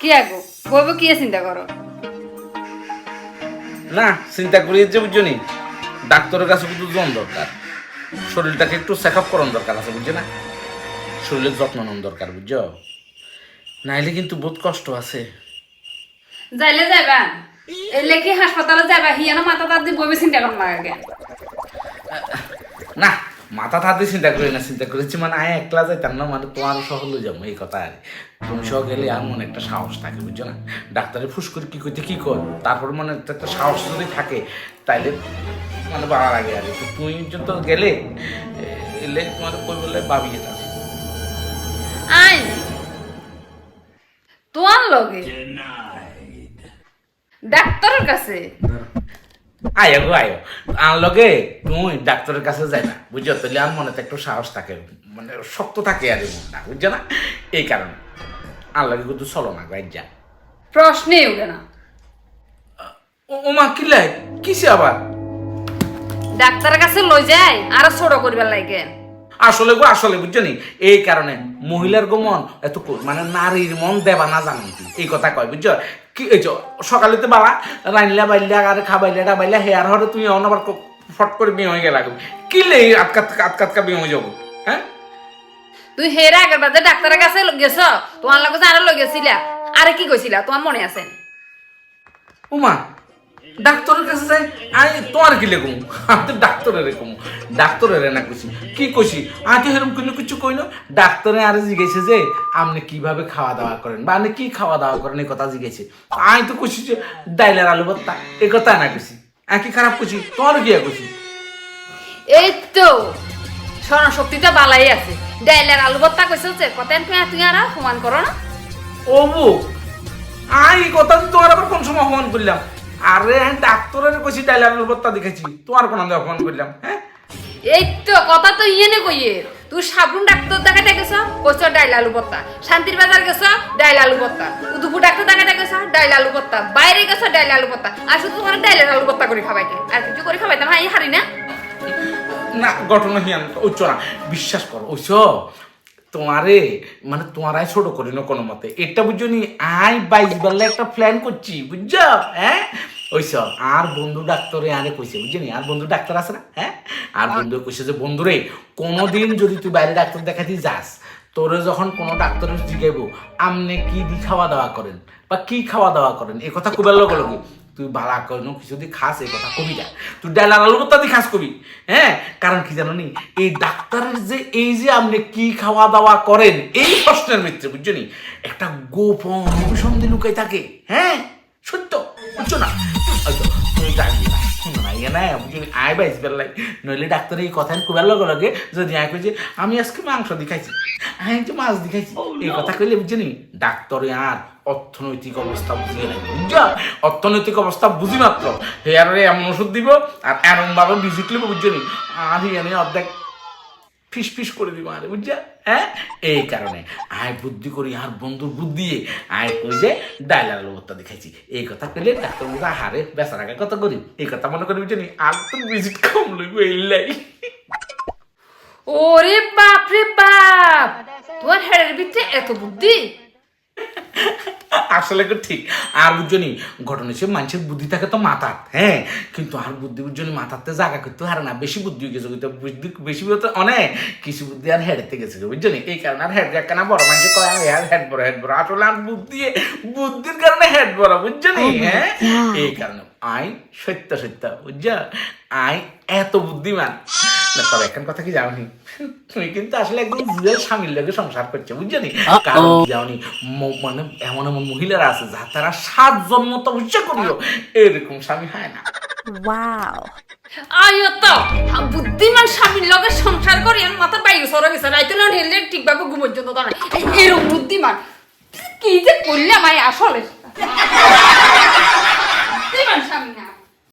কি আগো? বইব কি চিন্তা করো? না চিন্তা করি যে বুঝছ নি ডাক্তারের কাছে কিন্তু জন দরকার। শরীরটাকে একটু চেক আপ করার দরকার আছে বুঝছ না? শরীরের যত্ন নেওয়ার দরকার বুঝছ? নাইলে কিন্তু বহুত কষ্ট আছে। যাইলে যাইবা। এলে কি হাসপাতালে যাইবা? হিয়ানো মাথা তার বইবে চিন্তা করো লাগে না মাথা থাতে চিন্তা করি না চিন্তা করেছি মানে আয় একলা যাইতাম না মানে তোমার সহ লই যাব এই কথা আর তুমি সহ গেলে আর মনে একটা সাহস থাকে বুঝছ না? ডাক্তারে ফুস করে কি করতে কি কর? তারপর মানে একটা সাহস যদি থাকে তাইলে মানে ভালো লাগে আর কি। তো তুমি যত গেলে এলে তোমার কই বলে ভাবি এটা আই তোমার লগে? ডাক্তারের কাছে? আয়ো গো আয়ো। আর লগে তুমি ডাক্তারের কাছে যাই না বুঝছ? তাহলে আর মনে একটু সাহস থাকে মানে শক্ত থাকে আর মনটা বুঝছ না? এই কারণে। আর লগে কিন্তু চলো না গাই যা। প্রশ্নেই উঠে না। ও- ওমা কি লাই কিসে আবার? ডাক্তারের কাছে লই যায় আর ছোট করিবার লাগে। আসলে গো আসলে বুঝছ নি? এই কারণে মহিলার গো মন এত মানে নারীর মন দেবা না জানেন এই কথা কয় বুঝছ? কি সকালে তো বাবা রাইনলা বাইলা আর খাবাইলা ডাবাইলা হেয়ার হরে তুমি অন আবার ক- ফট করে বিয়ে হয়ে গেলা কি লে আটকাত আটকাতকা বিয়ে হয়ে যাব? হ্যাঁ? তুই হেরা আগের বাদে ডাক্তারের কাছে গেছ? তোমার লগে যে আরও লই গেছিলা। আরে কি কইছিলা? তোমার মনে আছে? উমা ডাক্তারের কাছে যাই আই তোমার কি লেগুম আমি তো ডাক্তারের কম। ডাক্তারের না কইছি। কি কইছি? আগে এরকম কোনো কিছু কইনো ডাক্তারে আর জিজ্ঞেসে যে আপনি কীভাবে খাওয়া দাওয়া করেন বা আপনি কি খাওয়া দাওয়া করেন এই কথা জিজ্ঞেসে। আমি তো কইছি যে ডাইলের আলু ভর্তা এই কথা না কইছি। আমি কি খারাপ কইছি? তোমার কি কইছি? এই তো স্মরণ শক্তিটা বালাই আছে। ডাইলের আলু ভর্তা কইছে যে তুই তুই আর সমান করো না। ও বউ আই কথা তো তোমার আবার কোন সময় অপমান করলাম? আরে আমি ডাক্তারের কইছি ডাইলের ভর্তা দেখেছি। তোমার কোন আমি করলাম হ্যাঁ? এই তো কথা তো ইয়ে নে কইয়ে। তুই সাবুন ডাক্তার দেখাতে গেছ? কইছ ডাইল আলু ভর্তা শান্তির বাজার গেছ? ডাইল আলু ভর্তা উদুপুর ডাক্তার দেখাতে গেছ? ডাইল আলু ভর্তা বাইরে গেছ? ডাইল আলু ভর্তা আর শুধু তোমার ডাইলের আলু ভর্তা করে খাবাইতে। আর কিছু করে খাবাইতাম হাই হারি না? না ঘটনা হিয়ান ওইছ না। বিশ্বাস করো ওইছ তোমারে মানে তোমারাই ছোট করি না কোনো মতে। এটা বুঝছ নি আই বাইশ বেলা একটা প্ল্যান করছি বুঝছ? হ্যাঁ? ওইছ আর বন্ধু ডাক্তারে আরে কইছে বুঝছ নি? আর বন্ধু ডাক্তার আছে না? হ্যাঁ? আর বন্ধু কইছে যে বন্ধুরে কোনোদিন যদি তুই বাইরে ডাক্তার দেখাতে যাস তোরে যখন কোনো ডাক্তার জিগাইব আমনে কি দি খাওয়া দাওয়া করেন? বা কি খাওয়া দাওয়া করেন? এই কথা কুবের লগে লগে তুই বালা কোনো কিছু দি খাস এই কথা কবি না। তুই ডালার আলু ভর্তা দি খাস কবি হ্যাঁ? কারণ কি জানো নি? এই ডাক্তারের যে এই যে আপনি কি খাওয়া দাওয়া করেন এই প্রশ্নের মিত্রে বুঝছ নি? একটা গোপন অভিসন্ধি লুকাই থাকে হ্যাঁ? সত্য বুঝছ না? তুমি আয় বাইস বেলাই নইলে ডাক্তার এই কথা কুবের লগে লগে যদি আয় আমি আজকে মাংস আমি মাছ এই কথা কইলে ডাক্তারে আর অর্থনৈতিক অবস্থা বুঝিয়ে নাই। বুঝছ? অর্থনৈতিক অবস্থা বুঝি মাত্র। হেয়ারে এমন ওষুধ দিব আর এমন ভাবে ভিজিট লিব বুঝছ নি? আর হিয়ানে অর্ধেক ফিস ফিস করে দিব আরে বুঝছা? হ্যাঁ? এই কারণে। আয় বুদ্ধি করি, আর বন্ধুর বুদ্ধি। আয় কই যে ডাইলার লোকটা দেখাইছি। এই কথা কইলে ডাক্তার বলতে হারে বেচার আগে কথা করি এই কথা মনে করি বুঝিনি আর তো ভিজিট কম লইব এইলাই। ওরে বাপ রে বাপ! তোমার হেডের ভিতরে এত বুদ্ধি? আসলে তো ঠিক। আর বুঝছনি ঘটনা হিসেবে মানুষের বুদ্ধি থাকে তো মাথাত হ্যাঁ? কিন্তু আর বুদ্ধি বুঝছনি মাথাতে জায়গা করতে হারে না। বেশি বুদ্ধি গেছে কিন্তু বুদ্ধি বেশি হতে অনেক। কিছু বুদ্ধি আর হেডেতে গেছে বুঝছনি এই কারণে আর হেড কেনা বড় মানুষ কয় আর হেড হেড বড় হেড বড়। আসলে আর বুদ্ধি বুদ্ধির কারণে হেড বড় বুঝছনি হ্যাঁ? এই কারণে আই সত্য সত্য বুঝছ? আই এত বুদ্ধিমান। না তবে এখন কথা কি জানি তুমি কিন্তু আসলে একদম জুয়ের স্বামীর লোকে সংসার করছ বুঝছ নি? কারণ জানি মানে এমন এমন মহিলারা আছে যা তারা সাত জন্ম তপস্যা করিও। এরকম স্বামী হয় না। Wow. আয়ো তো বুদ্ধিমান স্বামীর লগে সংসার করি আর মাথার বাইরে সরে গেছে রাইতে না ঢেলে ঠিকভাবে ঘুমোর জন্য তো না এরকম বুদ্ধিমান কি যে করলে আমায় আসলে? বুদ্ধিমান স্বামী না।